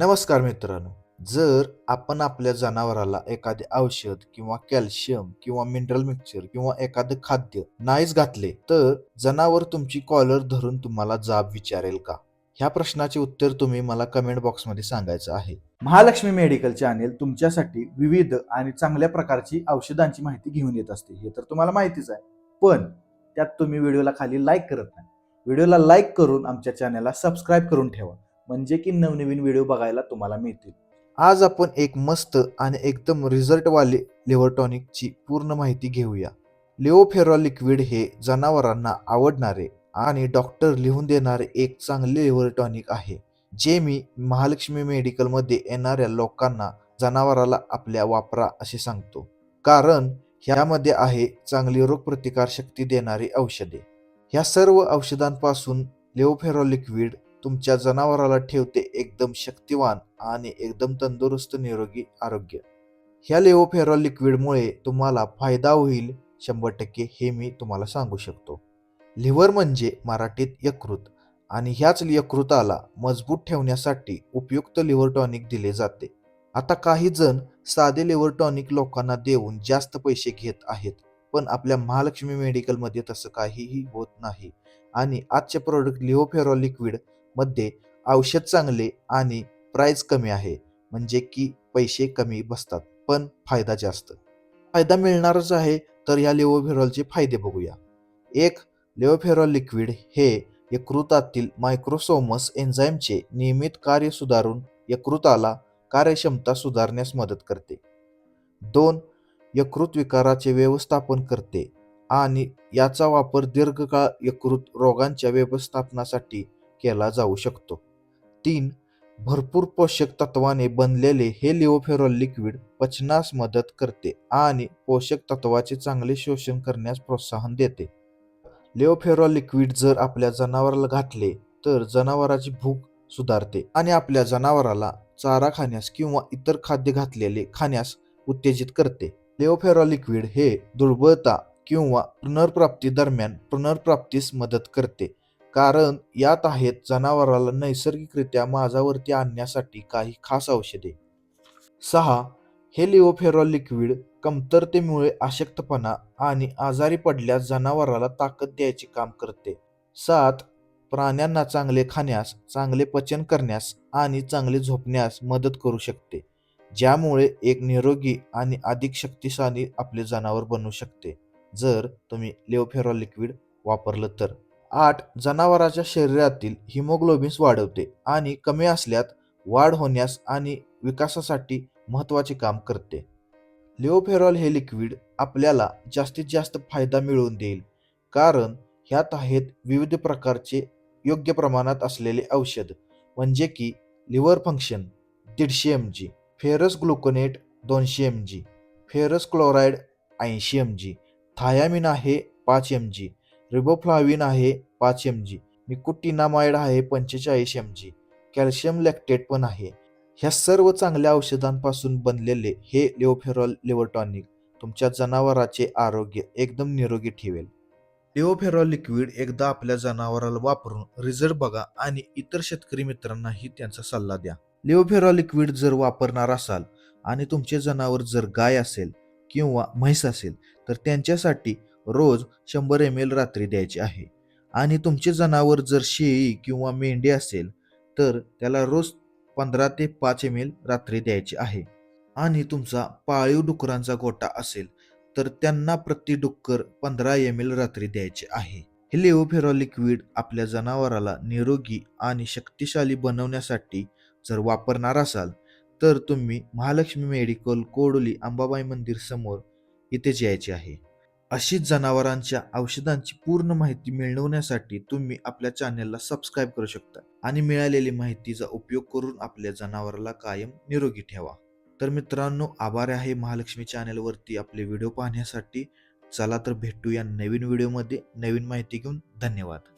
नमस्कार मित्रांनो जर आपण आपल्या जनावराला एखादे औषध किंवा कॅल्शियम किंवा मिनरल मिक्सचर किंवा एखादं खाद्य नाहीच घातले तर जनावर तुमची कॉलर धरून तुम्हाला जाब विचारेल का? ह्या प्रश्नाचे उत्तर तुम्ही मला कमेंट बॉक्समध्ये सांगायचं आहे. महालक्ष्मी मेडिकल चॅनेल तुमच्यासाठी विविध आणि चांगल्या प्रकारची औषधांची माहिती घेऊन येत असते हे तर तुम्हाला माहितीच आहे. पण त्यात तुम्ही व्हिडिओला खाली लाईक करत नाही. व्हिडिओला लाईक करून आमच्या चॅनेलला सबस्क्राईब करून ठेवा. म्हणजे की नवनवीन व्हिडिओ बघायला तुम्हाला मिळतील. आज आपण एक मस्त आणि एकदम रिझल्टवाले लिव्हरटॉनिकची पूर्ण माहिती घेऊया. लिओफेरॉ लिक्विड हे जनावरांना आवडणारे आणि डॉक्टर लिहून देणारे एक चांगले लिव्हरटॉनिक आहे जे मी महालक्ष्मी मेडिकलमध्ये येणाऱ्या लोकांना जनावराला आपल्या वापरा असे सांगतो. कारण ह्यामध्ये आहे चांगली रोगप्रतिकार शक्ती देणारी औषधे. ह्या सर्व औषधांपासून लिओफेरॉ लिक्विड तुमच्या जनावराला ठेवते एकदम शक्तिवान आणि एकदम तंदुरुस्त निरोगी आरोग्य. ह्या लेओफेरॉ लिक्विडमुळे तुम्हाला फायदा होईल शंभर टक्के हे मी तुम्हाला सांगू शकतो. लिव्हर म्हणजे मराठीत यकृत आणि ह्याच यकृताला मजबूत ठेवण्यासाठी उपयुक्त लिव्हर टॉनिक दिले जाते. आता काही जण साधे लिव्हर टॉनिक लोकांना देऊन जास्त पैसे घेत आहेत पण आपल्या महालक्ष्मी मेडिकलमध्ये तसं काहीही होत नाही. आणि आजचे प्रोडक्ट लिओफेरॉल लिक्विड मध्ये औषध चांगले आणि प्राइस कमी आहे. म्हणजे की पैसे कमी बसतात पण फायदा जास्त. फायदा मिळणारच आहे तर या लिओफेरॉलचे फायदे बघूया. एक लिओफेरॉल लिक्विड हे यकृतातील मायक्रोसोमस एन्झाईमचे नियमित कार्य सुधारून यकृताला कार्यक्षमता सुधारण्यास मदत करते. दोन यकृत विकाराचे व्यवस्थापन करते आणि याचा वापर दीर्घकाळ यकृत रोगांच्या व्यवस्थापनासाठी केला जाऊ शकतो. तीन भरपूर पोषक तत्वाने बनलेले हे लिओफेरॉल लिक्विड पचनास मदत करते आणि पोषक तत्वाचे चांगले शोषण करण्यास प्रोत्साहन देते. लिओफेरॉल लिक्विड जर आपल्या जनावराला घातले तर जनावराची भूक सुधारते आणि आपल्या जनावराला चारा खाण्यास किंवा इतर खाद्य घातलेले खाण्यास उत्तेजित करते. लिओफेरॉल लिक्विड हे दुर्बलता किंवा पुनर्प्राप्ती दरम्यान पुनर्प्राप्तीस मदत करते. कारण यात आहेत जनावराला नैसर्गिकरित्या माझावरती आणण्यासाठी काही खास औषधे. सहा हे लिओफेरॉल लिक्विड कमतरतेमुळे अशक्तपणा आणि आजारी पडल्यास जनावराला ताकद द्यायचे काम करते. सात प्राण्यांना चांगले खाण्यास चांगले पचन करण्यास आणि चांगले झोपण्यास मदत करू शकते ज्यामुळे एक निरोगी आणि अधिक शक्तिशाली आपले जनावर बनू शकते. जर तुम्ही लिओफेरॉल लिक्विड वापरलं तर. आठ जनावराच्या शरीरातील हिमोग्लोबिन्स वाढवते आणि कमी असल्यात वाढ होण्यास आणि विकासासाठी महत्त्वाचे काम करते. लिओफेरॉल हे लिक्विड आपल्याला जास्तीत जास्त फायदा मिळवून देईल कारण ह्यात आहेत विविध प्रकारचे योग्य प्रमाणात असलेले औषध म्हणजे की लिव्हर फंक्शन दीडशे एम जी फेरस ग्लुकोनेट दोनशे एम जी फेरस क्लोराईड ऐंशी एम जी थायामिन आहे पाच एम जी रिबोफ्लाविन आहे पाच एम जी निकोटिनामाइड आहे पंचेचाळीस एम जी कॅल्शियम लॅक्टेट पण आहे. ह्या सर्व चांगल्या औषधांपासून बनलेले हे लिओफेरॉल लिव्हरटॉनिक तुमच्या जनावराचे आरोग्य एकदम निरोगी ठेवेल. लिओफेरॉल लिक्विड एकदा आपल्या जनावराला वापरून रिझल्ट बघा आणि इतर शेतकरी मित्रांनाही त्यांचा सल्ला द्या. लिओफेरॉल लिक्विड जर वापरणार असाल आणि तुमचे जनावर जर गाय असेल किंवा म्हैस असेल तर त्यांच्यासाठी रोज शंभर एम एल रात्री द्यायची आहे. आणि तुमचे जनावर जर शेळी किंवा मेंढी असेल तर त्याला रोज पंधरा ते पाच एम एल रात्री द्यायची आहे. आणि तुमचा पाळीव डुकरांचा गोटा असेल तर त्यांना प्रति डुक्कर पंधरा एम एल रात्री द्यायचे आहे. हे लिओफेरॉल लिक्विड आपल्या जनावराला निरोगी आणि शक्तिशाली बनवण्यासाठी जर वापरणार असाल तर तुम्ही महालक्ष्मी मेडिकल कोडोली अंबाबाई मंदिर समोर इथेच यायचे आहे. अशीच जनावरांच्या औषधांची पूर्ण माहिती मिळवण्यासाठी तुम्ही आपल्या चॅनेलला सबस्क्राईब करू शकता आणि मिळालेली माहितीचा उपयोग करून आपल्या जनावराला कायम निरोगी ठेवा. तर मित्रांनो आभार आहे महालक्ष्मी चॅनेलवरती आपले व्हिडिओ पाहण्यासाठी. चला तर भेटूया नवीन व्हिडिओमध्ये नवीन माहिती घेऊन धन्यवाद.